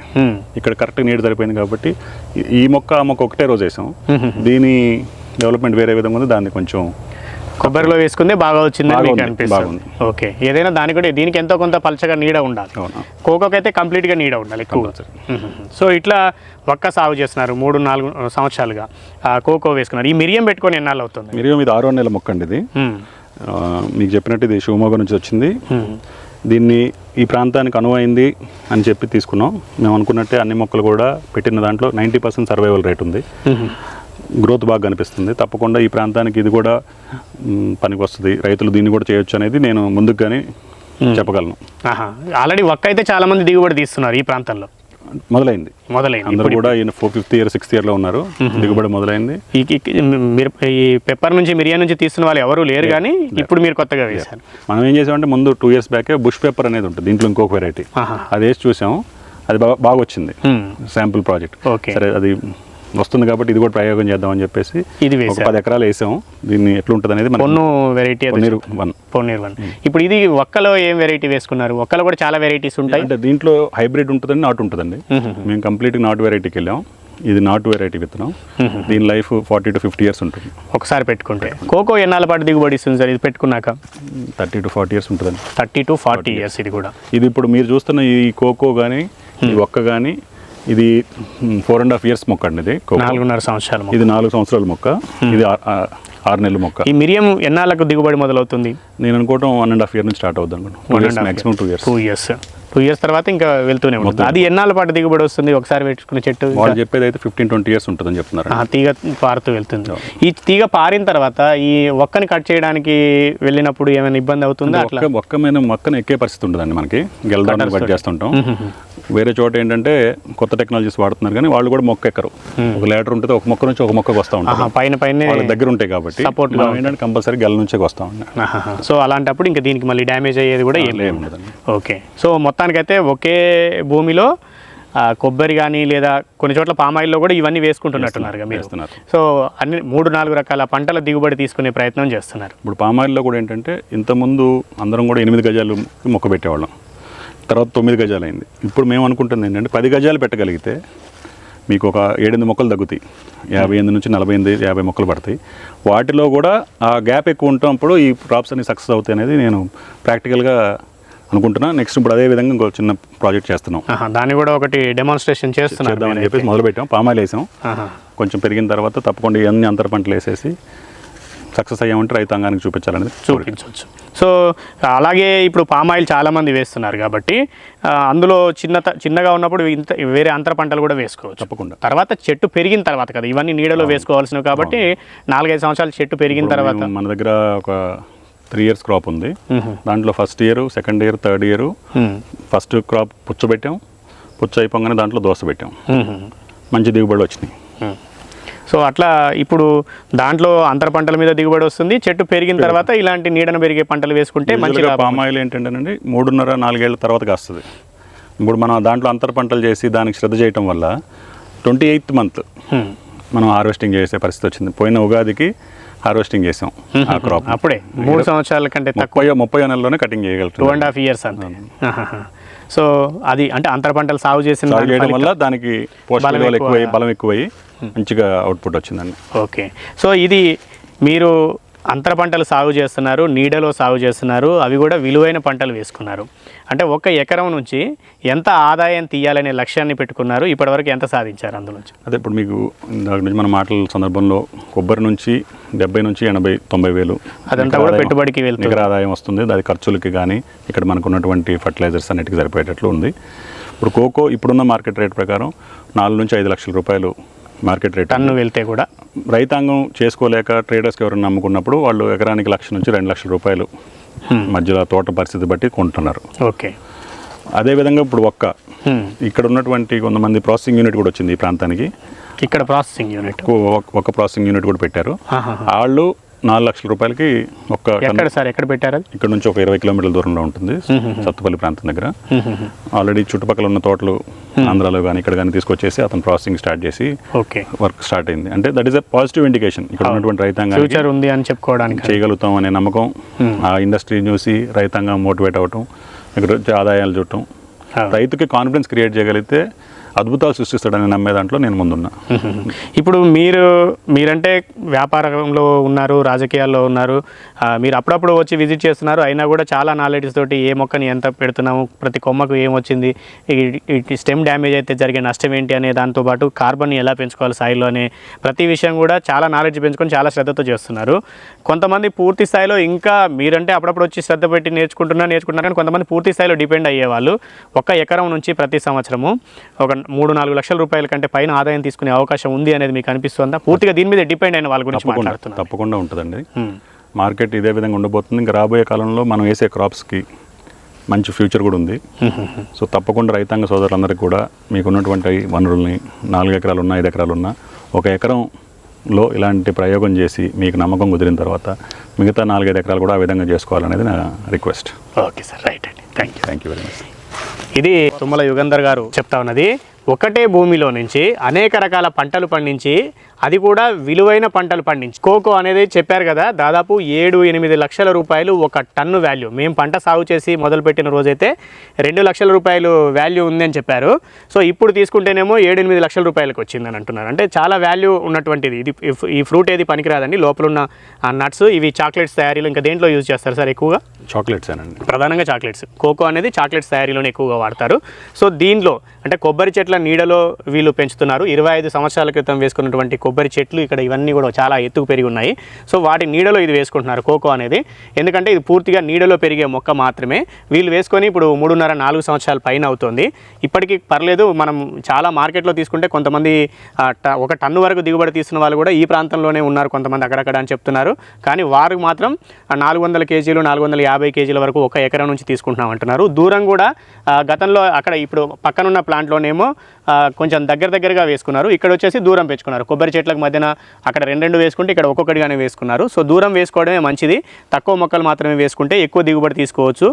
ఇక్కడ కరెక్ట్ నీడ సరిపోయింది కాబట్టి ఈ- ఈ మొక్క ఆ మొక్క ఒకటే రోజు వేసాం దీని డెవలప్మెంట్ వేరే విధంగా ఉంది దాన్ని కొంచెం కొబ్బరిలో వేసుకుందే బాగా వచ్చిందని మీకు అనిపిస్తుంది. బాగుంది. ఓకే. ఏదైనా దాని కూడా దీనికి ఎంతో కొంత పలచగా నీడ ఉండాలి. కోకోకి అయితే కంప్లీట్గా నీడ ఉండాలి ఎక్కువ. సో ఇట్లా ఒక్క సాగు చేస్తున్నారు మూడు నాలుగు సంవత్సరాలుగా. ఆ, కోకో వేసుకున్నారు. ఈ మిరియం పెట్టుకొని ఎన్నాళ్ళు అవుతుంది? మిరియం ఇది ఆరో నెల మొక్క అండి ఇది. మీకు చెప్పినట్టు ఇది శివమోగ నుంచి వచ్చింది. దీన్ని ఈ ప్రాంతానికి అనువైంది అని చెప్పి తీసుకున్నాం. మేము అనుకున్నట్టే అన్ని మొక్కలు కూడా పెట్టిన దాంట్లో నైంటీ పర్సెంట్ సర్వైవల్ రేట్ ఉంది. గ్రోత్ బాగా కనిపిస్తుంది. తప్పకుండా ఈ ప్రాంతానికి ఇది కూడా పనికి వస్తుంది రైతులు దీన్ని కూడా చేయొచ్చు అనేది నేను ముందుకు కానీ చెప్పగలను. ఆహా. ఆల్రెడీ ఒక్క అయితే చాలా మంది దిగుబడి తీస్తున్నారు ఈ ప్రాంతంలో. మొదలైంది. మొదలైంది. అందరూ కూడా ఈయన ఫోర్ ఫిఫ్త్ ఇయర్ సిక్స్త్ ఇయర్లో ఉన్నారు. దిగుబడి మొదలైంది. ఈ ఈ- మీరు ఈ పెప్పర్ నుంచి మిరియా నుంచి తీస్తున్న వాళ్ళు ఎవరు లేరు కానీ ఇప్పుడు మీరు కొత్తగా వేశారు. మనం ఏం చేసామంటే ముందు టూ ఇయర్స్ బ్యాకే బుష్ పేపర్ అనేది ఉంటుంది. దీంట్లో ఇంకొక వెరైటీ. అది వేసి చూసాం అది బాగా బాగా వచ్చింది. Sample project. ఓకే. సరే అది వస్తుంది కాబట్టి ఇది కూడా ప్రయోగం చేద్దామని చెప్పేసి ఇది ఒక పది ఎకరాలు వేసాం. దీన్ని ఎట్లుంటుంది అనేది పొన్ను వెరైటీ పన్నీరు వన్. పొన్నీర్ వన్. ఇప్పుడు ఇది ఒక్కలో ఏం వెరైటీ వేసుకున్నారు? ఒక్కలో కూడా చాలా వెరైటీస్ ఉంటాయి. అంటే దీంట్లో హైబ్రిడ్ ఉంటుందండి నాటు ఉంటుందండి. మేము కంప్లీట్గా నాటు వెరైటీకి వెళ్ళాం. ఇది నాటు వెరైటీ విత్తనం. దీని life forty to fifty years ఉంటుంది. ఒకసారి పెట్టుకుంటే. కోకో ఎన్నాళ్ళ పాటు దిగుబడి ఇస్తుంది సార్? ఇది పెట్టుకున్నాక? థర్టీ టు ఫార్టీ ఇయర్స్ ఉంటుందండి. థర్టీ టు ఫార్టీ ఇయర్స్ ఇది కూడా. ఇది ఇప్పుడు మీరు చూస్తున్న ఈ కోకో కానీ ఈ ఒక్క కానీ ఇది ఫోర్ అండ్ హాఫ్ ఇయర్స్ మొక్క అండి ఇది. నాలుగున్నర సంవత్సరాలు ఇది నాలుగు సంవత్సరాల మొక్క. ఇది ఆరు నెలల మొక్క. ఈ మిరియం ఎన్నాళ్ళకు దిగుబడి మొదలవుతుంది? నేను అనుకోవటం వన్ అండ్ హాఫ్ ఇయర్ నుంచి స్టార్ట్ అవుద్ది అనుకోండి maximum two years two years two years తర్వాత ఇంకా వెళ్తూనే ఉంటుంది. అది ఎన్నాళ్ళ పాటు దిగుబడి వస్తుంది? ఒకసారి పెట్టుకున్న చెట్టు వాళ్ళు చెప్పేది అయితే ఫిఫ్టీన్ ట్వంటీ ఇయర్స్ ఉంటుందని చెప్తున్నారు ఆ, తీగ పారుతూ వెళ్తుంది. ఈ తీగ పారిన తర్వాత ఈ ఒక్కని కట్ చేయడానికి వెళ్ళినప్పుడు ఏమైనా ఇబ్బంది అవుతుందా అట్లా? ఒక్క మీద మొక్కను ఎక్కే పరిస్థితి ఉంటుందండి మనకి. గెలదాన్ని బట్టి చేస్తుంటాం. వేరే చోట ఏంటంటే కొత్త టెక్నాలజీస్ వాడుతున్నారు కానీ వాళ్ళు కూడా మొక్క ఎక్కరు. ఒక లేటర్ ఉంటుంది ఒక మొక్క నుంచి ఒక మొక్కకు వస్తూ ఉంటారు పైన పైన వాళ్ళ దగ్గర ఉంటాయి కాబట్టి మనం ఏంటంటే కంపల్సరీ గెల నుంచే వస్తూ ఉంటాం. సో అలాంటప్పుడు ఇంకా దీనికి మళ్ళీ డ్యామేజ్ అయ్యేది కూడా ఏం లేదు. ఓకే. సో మొత్తానికైతే ఒకే భూమిలో కొబ్బరి కానీ లేదా కొన్ని చోట్ల పామాయిల్లో కూడా ఇవన్నీ వేసుకుంటున్నట్టున్నారు మీరు. వేస్తున్నారు. సో అన్ని మూడు నాలుగు రకాల పంటల దిగుబడి తీసుకునే ప్రయత్నం చేస్తున్నారు. ఇప్పుడు పామాయిల్లో కూడా ఏంటంటే ఇంతకుముందు అందరం కూడా ఎనిమిది గజాలు మొక్క పెట్టేవాళ్ళం తర్వాత తొమ్మిది గజాలు అయింది ఇప్పుడు మేము అనుకుంటుంది ఏంటంటే పది గజాలు పెట్టగలిగితే మీకు ఒక ఏడెనిమిది మొక్కలు తగ్గుతాయి. యాభై ఎనిమిది నుంచి నలభై ఎనిమిది యాభై మొక్కలు పడతాయి. వాటిలో కూడా ఆ గ్యాప్ ఎక్కువ ఉంటున్నప్పుడు ఈ క్రాప్స్ అన్ని సక్సెస్ అవుతాయి అనేది నేను ప్రాక్టికల్గా అనుకుంటున్నా. నెక్స్ట్ ఇప్పుడు అదే విధంగా ఇంకో చిన్న ప్రాజెక్ట్ చేస్తున్నాం. దాన్ని కూడా ఒకటి డెమాన్స్ట్రేషన్ చేద్దామని చెప్పేసి మొదలు పెట్టాం పామాయిల్ వేసాం. కొంచెం పెరిగిన తర్వాత తప్పకుండా ఇవన్నీ అంతర పంటలు వేసేసి సక్సెస్ అయ్యామంటే రైతాంగానికి చూపించాలనేది చూపించవచ్చు. సో అలాగే ఇప్పుడు పామాయిల్ చాలా మంది వేస్తున్నారు కాబట్టి అందులో చిన్న చిన్నగా ఉన్నప్పుడు ఇంత వేరే అంతర పంటలు కూడా వేసుకోవచ్చు. తప్పకుండా. తర్వాత చెట్టు పెరిగిన తర్వాత కదా ఇవన్నీ నీడలో వేసుకోవాల్సినవి కాబట్టి నాలుగైదు సంవత్సరాలు చెట్టు పెరిగిన తర్వాత మన దగ్గర ఒక త్రీ ఇయర్స్ క్రాప్ ఉంది. దాంట్లో first year second year third year. First crop పుచ్చ పెట్టాం. పుచ్చ అయిపోగానే దాంట్లో దోశ పెట్టాం. మంచి దిగుబడి వచ్చినాయి. సో అట్లా ఇప్పుడు దాంట్లో అంతర పంటల మీద దిగుబడి వస్తుంది. చెట్టు పెరిగిన తర్వాత ఇలాంటి నీడన పెరిగే పంటలు వేసుకుంటే మంచిగా పామ్ ఆయిల్ ఏంటంటేనండి మూడున్నర నాలుగేళ్ళ తర్వాత కాస్తుంది. ఇప్పుడు మనం దాంట్లో అంతర పంటలు చేసి దానికి శ్రద్ధ చేయటం వల్ల ట్వంటీ ఎయిత్ మంత్. మనం హార్వెస్టింగ్ చేసే పరిస్థితి వచ్చింది. పోయిన ఉగాదికి హార్వెస్టింగ్ చేసాం ఆ క్రాప్ అప్పుడే మూడు సంవత్సరాల కంటే తక్కువ. ముప్పై నెలలోనే కటింగ్ టూ చేయగలుగుతాం అండ్ హాఫ్ ఇయర్స్ అంతే. సో అది అంటే అంతర పంటలు సాగు చేసిన చేయడం వల్ల దానికి పోషక బలం విలువలు ఎక్కువ- బలం ఎక్కువై మంచిగా అవుట్పుట్ వచ్చిందండి. ఓకే. సో ఇది మీరు అంతర పంటలు సాగు చేస్తున్నారు నీడలో సాగు చేస్తున్నారు అవి కూడా విలువైన పంటలు వేసుకున్నారు. అంటే ఒక ఎకరం నుంచి ఎంత ఆదాయం తీయాలనే లక్ష్యాన్ని పెట్టుకున్నారు ఇప్పటివరకు ఎంత సాధించారు అందులోంచి అదే ఇప్పుడు మీకు ఇందాక నుంచి మన మాటల సందర్భంలో కొబ్బరి నుంచి డెబ్బై నుంచి ఎనభై తొంభై వేలు. అదంతా కూడా పెట్టుబడికి. నికర ఆదాయం వస్తుంది. అది ఖర్చులకి కానీ ఇక్కడ మనకు ఉన్నటువంటి ఫర్టిలైజర్స్ అన్నిటికీ సరిపోయేటట్లు ఉంది. ఇప్పుడు కోకో ఇప్పుడున్న మార్కెట్ రేట్ ప్రకారం నాలుగు నుంచి ఐదు లక్షల రూపాయలు మార్కెట్ రేట్ టన్ను వెళ్తే కూడా. రైతాంగం చేసుకోలేక ట్రేడర్స్కి ఎవరైనా నమ్ముకున్నప్పుడు వాళ్ళు ఎకరానికి లక్ష నుంచి రెండు లక్షల రూపాయలు మధ్యలో తోట పరిస్థితి బట్టి కొంటున్నారు. ఓకే. అదేవిధంగా ఇప్పుడు ఒక్క. ఇక్కడ ఉన్నటువంటి కొంతమంది ప్రాసెసింగ్ యూనిట్ కూడా వచ్చింది ఈ ప్రాంతానికి. ఇక్కడ ప్రాసెసింగ్ యూనిట్ ఒక- ఒక ప్రాసెసింగ్ యూనిట్ కూడా పెట్టారు. వాళ్ళు నాలుగు లక్షల రూపాయలకి టన్ను ఎక్కడ సార్ ఎక్కడ పెట్టారు ఇక్కడ నుంచి ఒక ఇరవై కిలోమీటర్ల దూరంలో ఉంటుంది సత్తుపల్లి ప్రాంతం దగ్గర. ఆల్రెడీ చుట్టుపక్కల ఉన్న తోటలు ఆంధ్రాలో కానీ ఇక్కడ కానీ తీసుకొచ్చేసి అతను ప్రాసెసింగ్ స్టార్ట్ చేసి ఓకే. వర్క్ స్టార్ట్ అయింది. అంటే that is a positive indication ఇక్కడ ఉన్నటువంటి రైతాంగానికి ఫ్యూచర్ ఉంది అని చెప్పుకోవడానికి. చేయగలుగుతాం అనే నమ్మకం ఆ ఇండస్ట్రీ చూసి రైతాంగం మోటివేట్ అవ్వటం ఇక్కడ ఆదాయాలు చూడటం. రైతుకి కాన్ఫిడెన్స్ క్రియేట్ చేయగలిగితే అద్భుతాలు సృష్టిస్తాడని నమ్మే దాంట్లో నేను ముందున్నా. ఇప్పుడు మీరు మీరంటే వ్యాపారంలో ఉన్నారు రాజకీయాల్లో ఉన్నారు మీరు అప్పుడప్పుడు వచ్చి విజిట్ చేస్తున్నారు అయినా కూడా చాలా నాలెడ్జ్ తోటి ఏ మొక్కని ఎంత పెడుతున్నాము ప్రతి కొమ్మకు ఏమొచ్చింది స్టెమ్ డ్యామేజ్ అయితే జరిగే నష్టం ఏంటి అనే దాంతో పాటు కార్బన్ ఎలా పెంచుకోవాలి సాయిల్లో అనే ప్రతి విషయం కూడా చాలా నాలెడ్జ్ పెంచుకొని చాలా శ్రద్ధతో చేస్తున్నారు. కొంతమంది పూర్తి స్థాయిలో ఇంకా మీరంటే అప్పుడప్పుడు వచ్చి శ్రద్ధ పెట్టి నేర్చుకుంటున్నా నేర్చుకుంటున్నారు కానీ కొంతమంది పూర్తి స్థాయిలో డిపెండ్ అయ్యేవాళ్ళు ఒక ఎకరం నుంచి ప్రతి సంవత్సరము ఒక మూడు నాలుగు లక్షల రూపాయల కంటే పైన ఆదాయం తీసుకునే అవకాశం ఉంది అనేది మీకు అనిపిస్తుందా? పూర్తిగా దీని మీద డిపెండ్ అయిన వాళ్ళ గురించి తప్పకుండా మాట్లాడుతున్నారు. తప్పకుండా ఉంటుందండి. మార్కెట్ ఇదే విధంగా ఉండబోతుంది. ఇంకా రాబోయే కాలంలో మనం వేసే క్రాప్స్కి మంచి ఫ్యూచర్ కూడా ఉంది. సో తప్పకుండా రైతాంగ సోదరులందరికీ కూడా మీకు ఉన్నటువంటి వనరుల్ని నాలుగు ఎకరాలు ఉన్న ఐదు ఎకరాలు ఉన్న ఒక ఎకరంలో ఇలాంటి ప్రయోగం చేసి మీకు నమ్మకం కుదిరిన తర్వాత మిగతా నాలుగైదు ఎకరాలు కూడా ఆ విధంగా చేసుకోవాలనేది నా రిక్వెస్ట్. ఓకే సార్ రైట్ అండి. Thank you thank you very much ఇది తుమ్మల యుగంధర్ గారు చెప్తా ఉన్నది. ఒకటే భూమిలో నుంచి అనేక రకాల పంటలు పండించి అది కూడా విలువైన పంటలు పండించి. కోకో అనేది చెప్పారు కదా దాదాపు ఏడు ఎనిమిది లక్షల రూపాయలు ఒక టన్ను వాల్యూ మేము పంట సాగు చేసి మొదలుపెట్టిన రోజైతే రెండు లక్షల రూపాయలు వాల్యూ ఉంది అని చెప్పారు. సో ఇప్పుడు తీసుకుంటేనేమో ఏడు ఎనిమిది లక్షల రూపాయలకు వచ్చిందని అంటున్నారు. అంటే చాలా వాల్యూ ఉన్నటువంటిది. ఇది ఈ- ఫ్రూట్ ఏది పనికిరాదండి. లోపల ఉన్న నట్స్ ఇవి చాక్లెట్స్ తయారీలో ఇంకా దేంట్లో యూజ్ చేస్తారు సార్ ఎక్కువగా? చాక్లెట్స్ అండి ప్రధానంగా చాక్లెట్స్ కోకో అనేది చాక్లెట్స్ తయారీలోనే ఎక్కువగా వాడతారు. సో దీనిలో అంటే కొబ్బరి చెట్ల నీడలో వీళ్ళు పెంచుతున్నారు. ఇరవై ఐదు సంవత్సరాల క్రితం వేసుకున్నటువంటి కొబ్బరి చెట్లు ఇక్కడ ఇవన్నీ కూడా చాలా ఎత్తుకు పెరిగి ఉన్నాయి. సో వాటి నీడలో ఇది వేసుకుంటున్నారు కోకో అనేది. ఎందుకంటే ఇది పూర్తిగా నీడలో పెరిగే మొక్క మాత్రమే. వీళ్ళు వేసుకొని ఇప్పుడు మూడున్నర నాలుగు సంవత్సరాల పైన అవుతుంది. ఇప్పటికీ పర్లేదు మనం చాలా మార్కెట్లో తీసుకుంటే కొంతమంది ట- ఒక టన్ను వరకు దిగుబడి తీసిన వాళ్ళు కూడా ఈ ప్రాంతంలోనే ఉన్నారు కొంతమంది అక్కడక్కడ అని చెప్తున్నారు. కానీ వారు మాత్రం నాలుగు వందల కేజీలు నాలుగు వందల యాభై కేజీల వరకు ఒక ఎకరం నుంచి తీసుకుంటున్నాం అంటున్నారు. దూరం కూడా గతంలో అక్కడ ఇప్పుడు పక్కనున్న ప్లాంట్లోనేమో కొంచెం దగ్గర దగ్గరగా వేసుకున్నారు. ఇక్కడ వచ్చేసి దూరం పెంచుకున్నారు. కొబ్బరి చెట్లకు మధ్యన అక్కడ రెండు రెండు వేసుకుంటే ఇక్కడ ఒక్కొక్కటిగానే వేసుకున్నారు. సో దూరం వేసుకోవడమే మంచిది. తక్కువ మొక్కలు మాత్రమే వేసుకుంటే ఎక్కువ దిగుబడి తీసుకోవచ్చు.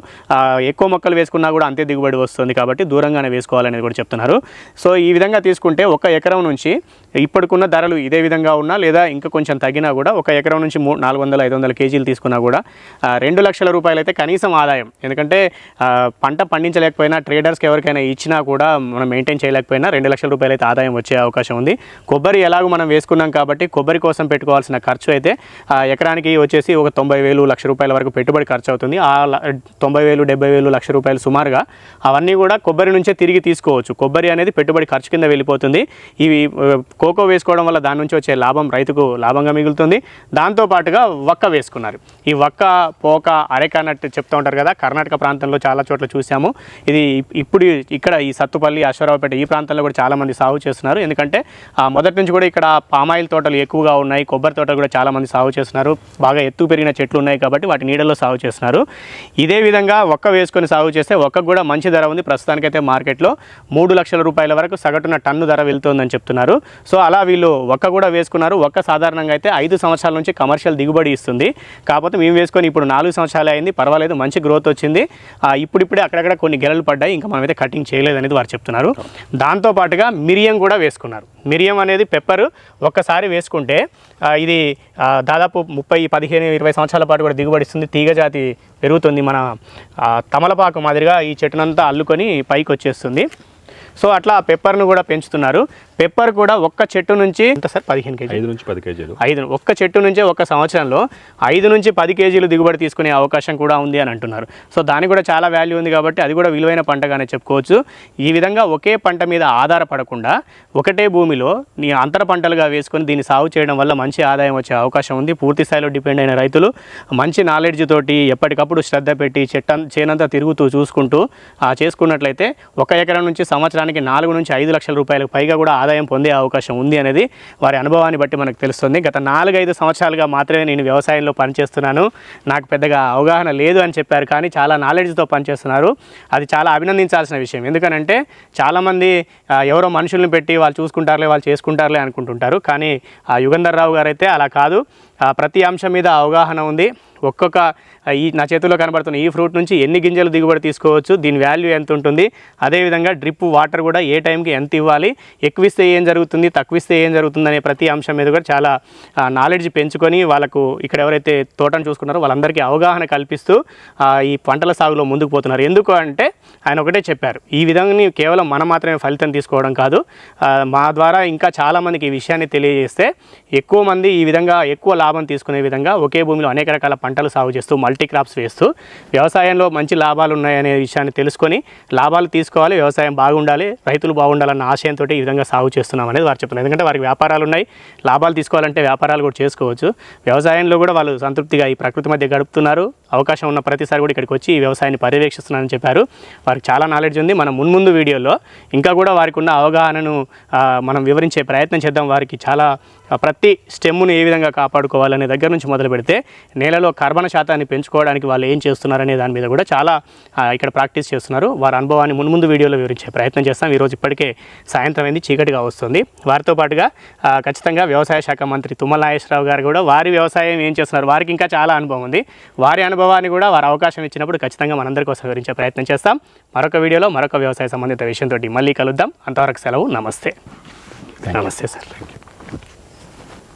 ఎక్కువ మొక్కలు వేసుకున్నా కూడా అంతే దిగుబడి వస్తుంది కాబట్టి దూరంగానే వేసుకోవాలనేది కూడా చెప్తున్నారు. సో ఈ విధంగా తీసుకుంటే ఒక ఎకరం నుంచి ఇప్పటికున్న ధరలు ఇదే విధంగా ఉన్నా లేదా ఇంకా కొంచెం తగ్గినా కూడా ఒక ఎకరం నుంచి మూ నాలుగు వందల ఐదు వందల కేజీలు తీసుకున్నా కూడా రెండు లక్షల రూపాయలు అయితే కనీసం ఆదాయం. ఎందుకంటే పంట పండించలేకపోయినా ట్రేడర్స్కి ఎవరికైనా ఇచ్చినా కూడా మనం మెయింటైన్ చేయలేకపోయినా రెండు లక్షల రూపాయలు అయితే ఆదాయం వచ్చే అవకాశం ఉంది. కొబ్బరి ఎలాగో మనం వేసుకున్నాం కాబట్టి కొబ్బరి కోసం పెట్టుకోవాల్సిన ఖర్చు అయితే ఎకరానికి వచ్చేసి ఒక తొంభై వేలు లక్ష రూపాయల వరకు పెట్టుబడి ఖర్చు అవుతుంది. ఆ తొంభై వేలు డెబ్బై వేలు లక్ష రూపాయలు సుమారుగా అవన్నీ కూడా కొబ్బరి నుంచే తిరిగి తీసుకోవచ్చు. కొబ్బరి అనేది పెట్టుబడి ఖర్చు కింద వెళ్ళిపోతుంది. ఇవి కోకో వేసుకోవడం వల్ల దాని నుంచి వచ్చే లాభం రైతుకు లాభంగా మిగులుతుంది. దాంతో పాటుగా వక్క వేసుకున్నారు. ఈ వక్క పోక అరెక అన్నట్టు చెప్తూ ఉంటారు కదా కర్ణాటక ప్రాంతంలో చాలా చోట్ల చూసాము ఇది ఇప్పుడు ఇక్కడ ఈ సత్తుపల్లి అశ్వరావుపేట ఈ ప్రాంతం ప్రాంతాల్లో కూడా చాలామంది సాగు చేస్తున్నారు. ఎందుకంటే మొదటి నుంచి కూడా ఇక్కడ పామాయిల్ తోటలు ఎక్కువగా ఉన్నాయి. కొబ్బరి తోటలు కూడా చాలామంది సాగు చేస్తున్నారు. బాగా ఎత్తు పెరిగిన చెట్లు ఉన్నాయి కాబట్టి వాటి నీడలో సాగు చేస్తున్నారు. ఇదే విధంగా ఒక్క వేసుకొని సాగు చేస్తే ఒక్క కూడా మంచి ధర ఉంది. ప్రస్తుతానికైతే మార్కెట్లో మూడు లక్షల రూపాయల వరకు సగటున టన్ను ధర వెళ్తుందని చెప్తున్నారు. సో అలా వీళ్ళు ఒక్క కూడా వేసుకున్నారు. ఒక్క సాధారణంగా అయితే ఐదు సంవత్సరాల నుంచి కమర్షియల్ దిగుబడి ఇస్తుంది. కాకపోతే మేము వేసుకొని ఇప్పుడు నాలుగు సంవత్సరాలు అయింది. పర్వాలేదు మంచి గ్రోత్ వచ్చింది. ఇప్పుడిప్పుడే అక్కడక్కడ కొన్ని గెలలు పడ్డాయి. ఇంకా మనమైతే కటింగ్ చేయలేదు అనేది వారు చెప్తున్నారు. దాని పాటుగా మిరియం కూడా వేసుకున్నారు. మిరియం అనేది పెప్పర్ ఒక్కసారి వేసుకుంటే ఇది దాదాపు ముప్పై పదిహేను ఇరవై సంవత్సరాల పాటు కూడా దిగుబడి ఇస్తుంది తీగ జాతి పెరుగుతుంది మన తమలపాకు మాదిరిగా ఈ చెట్టునంతా అల్లుకొని పైకి వచ్చేస్తుంది సో అట్లా పెప్పర్ను కూడా పెంచుతున్నారు. పెప్పర్ కూడా ఒక్క చెట్టు నుంచి సార్? పదిహేను కేజీ ఐదు నుంచి పది కేజీలు. ఐదు ఒక్క చెట్టు నుంచే ఒక సంవత్సరంలో ఐదు నుంచి పది కేజీలు దిగుబడి తీసుకునే అవకాశం కూడా ఉంది అని అంటున్నారు. సో దానికి కూడా చాలా వాల్యూ ఉంది కాబట్టి అది కూడా విలువైన పంటగానే చెప్పుకోవచ్చు. ఈ విధంగా ఒకే పంట మీద ఆధారపడకుండా ఒకటే భూమిలో నీ అంతర పంటలుగా వేసుకొని దీన్ని సాగు చేయడం వల్ల మంచి ఆదాయం వచ్చే అవకాశం ఉంది. పూర్తి స్థాయిలో డిపెండ్ అయిన రైతులు మంచి నాలెడ్జ్ తోటి ఎప్పటికప్పుడు శ్రద్ధ పెట్టి చెట్ట చేనంతా తిరుగుతూ చూసుకుంటూ ఆ, చేసుకున్నట్లయితే ఒక ఎకరం నుంచి సంవత్సరానికి నాలుగు నుంచి ఐదు లక్షల రూపాయలకు పైగా కూడా ఆదాయం పొందే అవకాశం ఉంది అనేది వారి అనుభవాన్ని బట్టి మనకు తెలుస్తుంది. గత నాలుగైదు సంవత్సరాలుగా మాత్రమే నేను వ్యవసాయంలో పనిచేస్తున్నాను. నాకు పెద్దగా అవగాహన లేదు అని చెప్పారు కానీ చాలా నాలెడ్జ్తో పనిచేస్తున్నారు. అది చాలా అభినందించాల్సిన విషయం. ఎందుకనంటే చాలామంది ఎవరో మనుషుల్ని పెట్టి వాళ్ళు చూసుకుంటారులే వాళ్ళు చేసుకుంటారులే అనుకుంటుంటారు. కానీ ఆ యుగంధర్ రావు గారైతే అలా కాదు. ప్రతి అంశం మీద అవగాహన ఉంది. ఒక్కొక్క ఈ నా చేతిలో కనబడుతున్న ఈ ఫ్రూట్ నుంచి ఎన్ని గింజలు దిగుబడి తీసుకోవచ్చు దీని వాల్యూ ఎంత ఉంటుంది అదేవిధంగా డ్రిప్ వాటర్ కూడా ఏ టైంకి ఎంత ఇవ్వాలి ఎక్కువిస్తే ఏం జరుగుతుంది తక్కువిస్తే ఏం జరుగుతుంది అనే ప్రతి అంశం మీద కూడా చాలా నాలెడ్జ్ పెంచుకొని వాళ్ళకు ఇక్కడ ఎవరైతే తోటను చూసుకున్నారో వాళ్ళందరికీ అవగాహన కల్పిస్తూ ఈ పంటల సాగులో ముందుకు పోతున్నారు. ఎందుకు అంటే ఆయన ఒకటే చెప్పారు ఈ విధంగా కేవలం మనం మాత్రమే ఫలితం తీసుకోవడం కాదు. మా ద్వారా ఇంకా చాలామందికి ఈ విషయాన్ని తెలియజేస్తే ఎక్కువ మంది ఈ విధంగా ఎక్కువ లాభం తీసుకునే విధంగా ఒకే భూమిలో అనేక రకాల పంటలు సాగు చేస్తూ మల్టీ క్రాప్స్ వేస్తూ వ్యవసాయంలో మంచి లాభాలు ఉన్నాయనే విషయాన్ని తెలుసుకొని లాభాలు తీసుకోవాలి వ్యవసాయం బాగుండాలి రైతులు బాగుండాలన్న ఆశయంతో ఈ విధంగా సాగు చేస్తున్నాం అనేది వారు చెప్తున్నారు. ఎందుకంటే వారికి వ్యాపారాలు ఉన్నాయి లాభాలు తీసుకోవాలంటే వ్యాపారాలు కూడా చేసుకోవచ్చు. వ్యవసాయంలో కూడా వాళ్ళు సంతృప్తిగా ఈ ప్రకృతి మధ్య గడుపుతున్నారు. అవకాశం ఉన్న ప్రతిసారి కూడా ఇక్కడికి వచ్చి ఈ వ్యవసాయాన్ని పర్యవేక్షిస్తున్నారని చెప్పారు. వారికి చాలా నాలెడ్జ్ ఉంది. మన మున్ముందు వీడియోలో ఇంకా కూడా వారికి ఉన్న అవగాహనను మనం వివరించే ప్రయత్నం చేద్దాం. వారికి చాలా ప్రతి స్టెమ్ను ఏ విధంగా కాపాడుకోవాలనే దగ్గర నుంచి మొదలు పెడితే నేలలో కర్బన శాతాన్ని పెంచుకోవడానికి వాళ్ళు ఏం చేస్తున్నారనే దాని మీద కూడా చాలా ఇక్కడ ప్రాక్టీస్ చేస్తున్నారు. వారి అనుభవాన్ని మున్ముందు వీడియోలో వివరించే ప్రయత్నం చేస్తాం. ఈరోజు ఇప్పటికే సాయంత్రం అయింది చీకటిగా వస్తుంది. వారితో పాటుగా ఖచ్చితంగా వ్యవసాయ శాఖ మంత్రి తుమ్మల నాగేశ్వరరావు గారు కూడా వారి వ్యవసాయం ఏం చేస్తున్నారు? వారికి ఇంకా చాలా అనుభవం ఉంది. వారి అనుభవాన్ని కూడా వారు అవకాశం ఇచ్చినప్పుడు ఖచ్చితంగా మనందరి కోసం వివరించే ప్రయత్నం చేస్తాం. మరొక వీడియోలో మరొక వ్యవసాయ సంబంధిత విషయంతో మళ్ళీ కలుద్దాం. అంతవరకు సెలవు. నమస్తే. నమస్తే సార్.